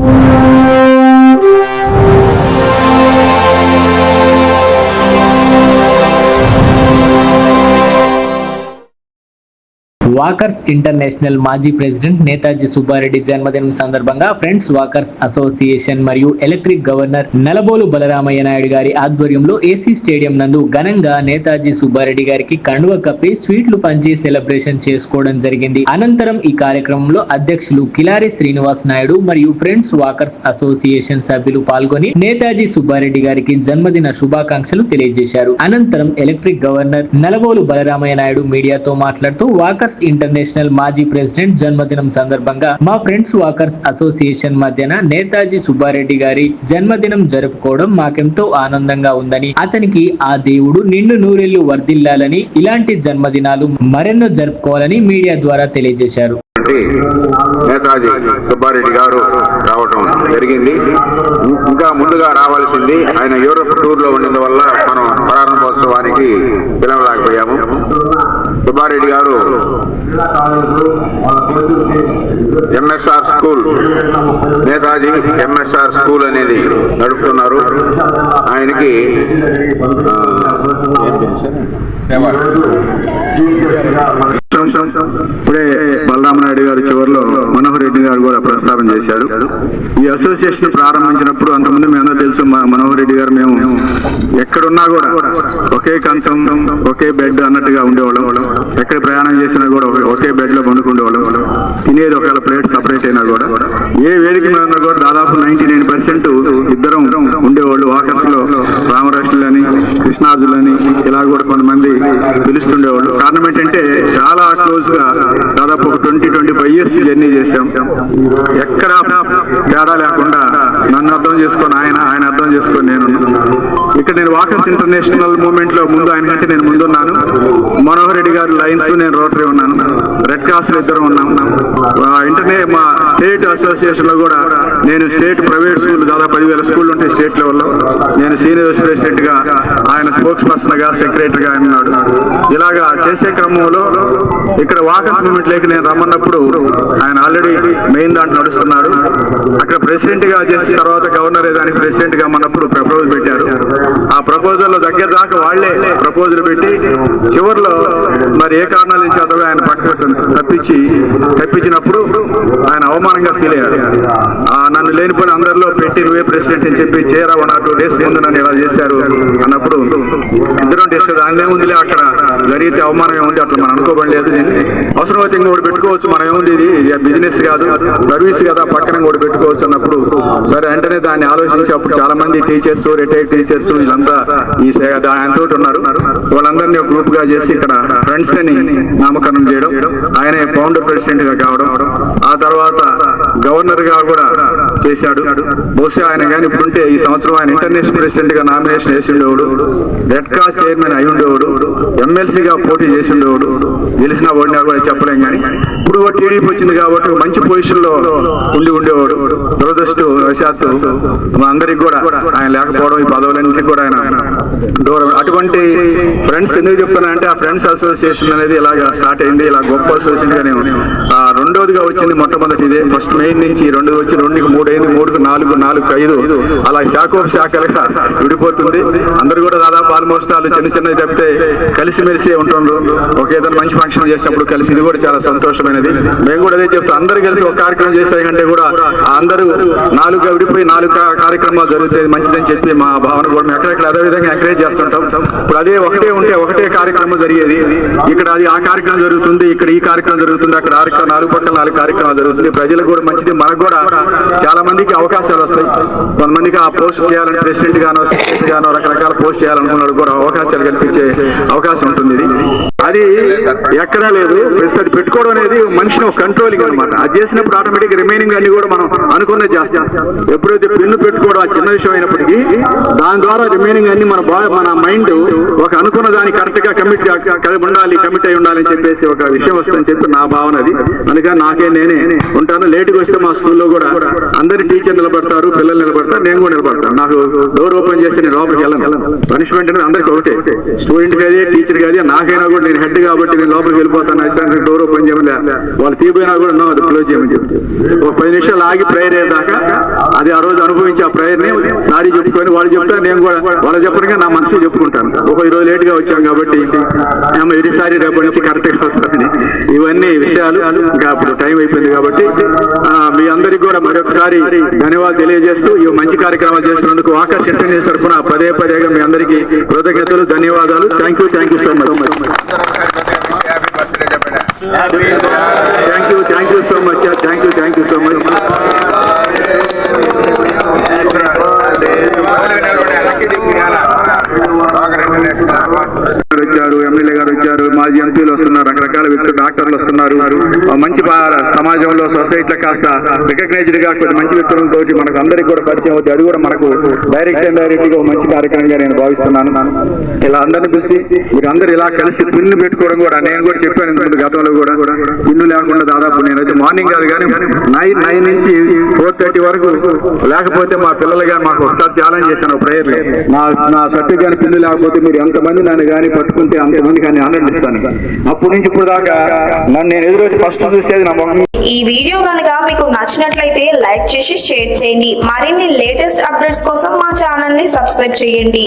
you. Walkers international మాజీ president Netaji Subbareddy జన్మదినం సందర్భంగా ఫ్రెండ్స్ వాకర్స్ అసోసియేషన్ మరియు ఎలక్ట్రిక్ గవర్నర్ నలబోలు బలరామయ్య నాయుడు గారి ఆధ్వర్యంలో ఏసీ స్టేడియం నందు ఘనంగా నేతాజీ సుబ్బారెడ్డి గారికి కండువ కప్పి స్వీట్లు పంచి సెలబ్రేషన్ చేసుకోవడం జరిగింది. అనంతరం ఈ కార్యక్రమంలో అధ్యక్షులు కిలారి శ్రీనివాస్ నాయుడు మరియు ఫ్రెండ్స్ వాకర్స్ అసోసియేషన్ సభ్యులు పాల్గొని నేతాజీ సుబ్బారెడ్డి గారికి జన్మదిన శుభాకాంక్షలు తెలియజేశారు. అనంతరం ఎలక్ట్రిక్ గవర్నర్ నలబోలు బలరామయ్య నాయుడు మీడియాతో మాట్లాడుతూ వాకర్స్ ఇంటర్నేషనల్ మాజీ ప్రెసిడెంట్ జన్మదినం సందర్భంగా మా ఫ్రెండ్స్ వాకర్స్ అసోసియేషన్ మధ్యన నేతాజీ సుబ్బారెడ్డి గారి జన్మదినం జరుపుకోవడం మాకెంతో ఆనందంగా ఉందని అతనికి ఆ దేవుడు నిండు నూరెళ్ళు వర్ధిల్లాలని ఇలాంటి జన్మదినాలు మరెన్నో జరుపుకోవాలని మీడియా ద్వారా తెలియజేశారు. నేతాజీ సుబ్బారెడ్డి గారు రావటం జరిగింది. ఇంకా ముందుగా రావాల్సింది ఆయన యూరోప్ టూర్లో ఉన్నందువల్ల మనం ప్రారంభోత్సవానికి పిలవలేకపోయాము. సుబ్బారెడ్డి గారు MSR school Netaji MSR school అనేది నడుపుతున్నారు. ఆయనకి ఇప్పుడే బలరామనాయుడు గారు చివరిలో గారు కూడా ప్రస్తావన చేశారు. ఈ అసోసియేషన్ ప్రారంభించినప్పుడు అంతకుముందు మీ అందరూ తెలుసు మా మనోహర్ రెడ్డి గారు మేము ఎక్కడున్నా కూడా ఒకే కంచం ఒకే బెడ్ అన్నట్టుగా ఉండేవాళ్ళం. ఎక్కడ ప్రయాణం చేసినా కూడా ఒకే- ఒకే బెడ్లో పండుకుండేవాళ్ళం తినేది ఒకవేళ ప్లేట్ సపరేట్ అయినా కూడా. ఏ వేదిక మీద ఉన్నా కూడా దాదాపు నైన్టీ నైన్ పర్సెంట్ ఇద్దరం ఉండేవాళ్ళు. వాకర్స్లో రామరాష్ట్రులని కృష్ణాజులని ఇలా కూడా కొంతమంది పిలుస్తుండేవాళ్ళు. కారణం ఏంటంటే చాలా క్లోజ్గా దాదాపు ఒక twenty twenty five years journey చేశాం. ఎక్కడ తేడా లేకుండా నన్ను అర్థం చేసుకొని ఆయన ఆయన అర్థం చేసుకొని నేను ఇక్కడ నేను వాకర్స్ ఇంటర్నేషనల్ మూవ్మెంట్లో ముందు ఆయన కంటే నేను ముందున్నాను. మనోహర్ రెడ్డి గారు లైన్స్ నేను రోటరీ ఉన్నాను. రెడ్ క్రాస్ ఇద్దరు ఉన్నాం. ఇంటర్నే మా స్టేట్ అసోసియేషన్లో కూడా నేను స్టేట్ ప్రైవేట్ స్కూల్ దాదాపు పదివేల స్కూల్ ఉంటాయి స్టేట్ లెవెల్లో నేను సీనియర్ ప్రెసిడెంట్గా ప్రెసిడెంట్గా ఆయన స్పోక్స్ పర్సన్గా సెక్రటరీ గా ఉన్నాడు. ఇలాగా చేసే క్రమంలో ఇక్కడ వాకర్స్ మూమెంట్ లేక నేను రమ్మన్నప్పుడు ఆయన ఆల్రెడీ మెయిన్ దాంట్లో నడుస్తున్నాడు. అక్కడ ప్రెసిడెంట్గా చేసిన తర్వాత గవర్నర్ దానికి ప్రెసిడెంట్గా మనప్పుడు ప్రపోజల్ పెట్టారు. ఆ ప్రపోజల్లో దగ్గర దాకా వాళ్ళే ప్రపోజల్ పెట్టి చివరిలో మరి ఏ కారణాల నుంచి అతను ఆయన పక్క తప్పించి తప్పించినప్పుడు ఆయన అవమానంగా ఫీల్ అయ్యారు. ఆ నన్ను లేనిపోయిన అందరిలో పెట్టి నువ్వే ప్రెసిడెంట్ అని చెప్పి చేరా వన్ ఆర్ టూ డేస్ ముందు నన్ను ఇలా చేశారు అన్నప్పుడు ఇద్దరం డిస్కస్ దాని ఏముందిలే అక్కడ. జరిగితే అవమానం ఉంది అట్లా మనం అనుకోబడలేదు అవసరం అయితే ఇంకోటి పెట్టుకోవచ్చు మనం ఏముంది ఇది? బిజినెస్ కాదు సర్వీస్ కదా పక్కన కూడా పెట్టుకోవచ్చు అన్నప్పుడు. సరే వెంటనే దాన్ని ఆలోచించి అప్పుడు చాలా మంది టీచర్స్ రిటైర్డ్ టీచర్స్ వీళ్ళంతా ఈ ఆయనతో ఉన్నారు. వాళ్ళందరినీ ఒక గ్రూప్గా చేసి ఇక్కడ ఫ్రెండ్స్ అని నామకరణం చేయడం ఆయనే ఫౌండర్ ప్రెసిడెంట్గా కావడం. ఆ తర్వాత గవర్నర్గా కూడా చేశాడు. బహుశా ఆయన కానీ ఇప్పుడుంటే ఈ సంవత్సరం ఆయన ఇంటర్నేషనల్ ప్రెసిడెంట్గా నామినేషన్ వేసి ఉండేవాడు రెడ్ క్రాస్ చైర్మన్ అయి ఉండేవాడు ఎమ్మెల్సీగా పోటీ చేసి ఉండేవాడు గెలిచిన ఓడినా కూడా చెప్పలేం కానీ. ఇప్పుడు టీడీపీ వచ్చింది కాబట్టి మంచి పొజిషన్లో ఉండి ఉండేవాడు. దురదృష్టవశాత్తు వశాత్తు. అందరికి కూడా ఆయన లేకపోవడం ఈ పదవులన్నింటికి కూడా ఆయన దూరం. అటువంటి ఫ్రెండ్స్ ఎందుకు చెప్తున్నానంటే ఆ ఫ్రెండ్స్ అసోసియేషన్ అనేది ఇలాగా స్టార్ట్ అయింది. ఇలా గొప్ప అసోసియేషన్గా ఆ రెండోదిగా వచ్చింది మొట్టమొదటి ఇదే ఫస్ట్ మెయిన్ నుంచి రెండు వచ్చి రెండు మూడు అయింది మూడుకు నాలుగు నాలుగు ఐదు. అలా శాఖోప శాఖలుగా విడిపోతుంది. అందరూ కూడా దాదాపు ఆల్మోస్ట్ వాళ్ళు చిన్న చిన్నవి తప్పితే కలిసిమెలిసి ఉంటుండ్రు. ఒక ఏదైనా మంచి ఫంక్షన్ చేసినప్పుడు కలిసి ఇది కూడా చాలా సంతోషమైనది. మేము కూడా అదే చెప్తాం. అందరూ కలిసి ఒక కార్యక్రమం చేసే కంటే కూడా అందరూ నాలుగుగా విడిపోయి నాలుగు కార్యక్రమాలు జరుగుతాయి. మంచిదని చెప్పి మా భావన కూడా మేము ఎక్కడెక్కడ అదే విధంగా ఎంకరేజ్ చేస్తుంటాం. ఇప్పుడు అదే ఒకటే ఉంటే ఒకటే కార్యక్రమం జరిగేది. ఇక్కడ అది ఆ కార్యక్రమం జరుగుతుంది. ఇక్కడ ఈ కార్యక్రమం జరుగుతుంది. అక్కడ కార్యక్రమం నాలుగు పక్కల నాలుగు కార్యక్రమాలు జరుగుతుంది. ప్రజలకు కూడా మంచిది. మనకు కూడా చాలా మందికి అవకాశం అవకాశాలు వస్తాయి. కొంతమందికి ఆ పోస్ట్ చేయాలని ప్రెసిడెంట్ గానో సెక్రటరీ గానో రకరకాల పోస్ట్ చేయాలనుకున్నాడు కూడా అవకాశాలు కల్పించే అవకాశం ఉంటుంది ఇది. అది ఎక్కడా లేదు. ప్లస్ అది పెట్టుకోవడం అనేది మనిషిని ఒక కంట్రోలింగ్ అనమాట అది చేసినప్పుడు ఆటోమేటిక్ రిమైనింగ్ అన్ని కూడా మనం అనుకున్నది చేస్తాం. ఎప్పుడైతే పెన్ను పెట్టుకోవడం ఆ చిన్న విషయం అయినప్పటికీ దాని ద్వారా రిమైనింగ్ అన్ని మన బా మన మైండ్ ఒక అనుకున్న దాన్ని కరెక్ట్గా కమిట్ ఉండాలి కమిట్ అయి ఉండాలని చెప్పేసి ఒక విషయం వస్తుందని చెప్పి నా భావన అది. అందుకని నాకే నేనే ఉంటాను. లేటుగా వస్తే మా స్కూల్లో కూడా అందరి టీచర్ నిలబడతారు పిల్లలు నిలబడతారు నేను కూడా నిలబడతాను. నాకు డోర్ ఓపెన్ చేసి నేను లోపలికి వెళ్ళను. పనిష్మెంట్ అనేది అందరికి ఒకటే. స్టూడెంట్ కాదే టీచర్ కాదే నాకైనా కూడా నేను హెడ్ కాబట్టి నేను లోపలికి వెళ్ళిపోతాను. అసిస్టెంట్ డోర్ ఓపెన్ చేయమని వాళ్ళు తీపోయినా కూడా నో అది క్లోజ్ చేయమని చెప్తే ఒక పది నిమిషాలు ఆగి ప్రేయర్ అయ్యేదాకా అది ఆ రోజు అనుభవించి ఆ ప్రేయర్ని సారీ చెప్పుకొని వాళ్ళు చెప్తారు నేను కూడా వాళ్ళు చెప్పడంగా నా మనసు చెప్పుకుంటాను. ఒక ఈ రోజు లేట్గా వచ్చాం కాబట్టి మేము ఇదిసారి రేపటి నుంచి కరెక్ట్గా వస్తామని ఇవన్నీ విషయాలు ఇంకా ఇప్పుడు టైం అయిపోయింది కాబట్టి మీ అందరికి కూడా మరొకసారి ధన్యవాదాలు తెలియజేస్తూ ఈ మంచి కార్యక్రమాలు చేస్తున్నందుకు ఆకర్ష్ ఇంటర్నేట్ తరఫున పదే పదేగా మీ అందరికీ కృతజ్ఞతలు ధన్యవాదాలు. Thank you thank you so much happy Obrigado. ఎంపీలు వస్తున్నారు రకరకాల వ్యక్తులు డాక్టర్లు వస్తున్నారు. మంచి సమాజంలో సొసైటీలో కాస్త రికగ్నైజ్డ్గా కొన్ని మంచి వ్యక్తులతో మనకు అందరికీ కూడా పరిచయం అవుతుంది అది కూడా మనకు డైరెక్ట్ అండ్ డైరెక్ట్గా మంచి కార్యక్రమంగా నేను భావిస్తున్నాను. ఇలా అందరిని పిలిచి మీరు అందరు ఇలా కలిసి పిన్ను పెట్టుకోవడం కూడా నేను కూడా చెప్పాను ఇంతకుముందు గతంలో కూడా. పిన్ను లేకుండా దాదాపు నేనైతే మార్నింగ్ కాదు కానీ నైన్ నైన్ నుంచి ఫోర్ థర్టీ వరకు లేకపోతే మా పిల్లలు కానీ మాకు ఒకసారి ఛాలెంజ్ చేశాను ప్రేయర్ నా నా సర్టిఫికేట్ పిన్ను లేకపోతే మీరు ఎంతమంది నన్ను కానీ పట్టుకుంటే అంతమంది కానీ ఆనందిస్తాను. అప్పటి నుంచి ఇప్పుడు దాకా నన్ను నేను ఎదురు ఫస్ట్ చూసేది నా మొహం ఈ వీడియో కనుక మీకు నచ్చినట్లయితే లైక్ చేసి షేర్ చేయండి. మరిన్ని లేటెస్ట్ అప్డేట్స్ కోసం మా ఛానల్ని సబ్స్క్రైబ్ చేయండి.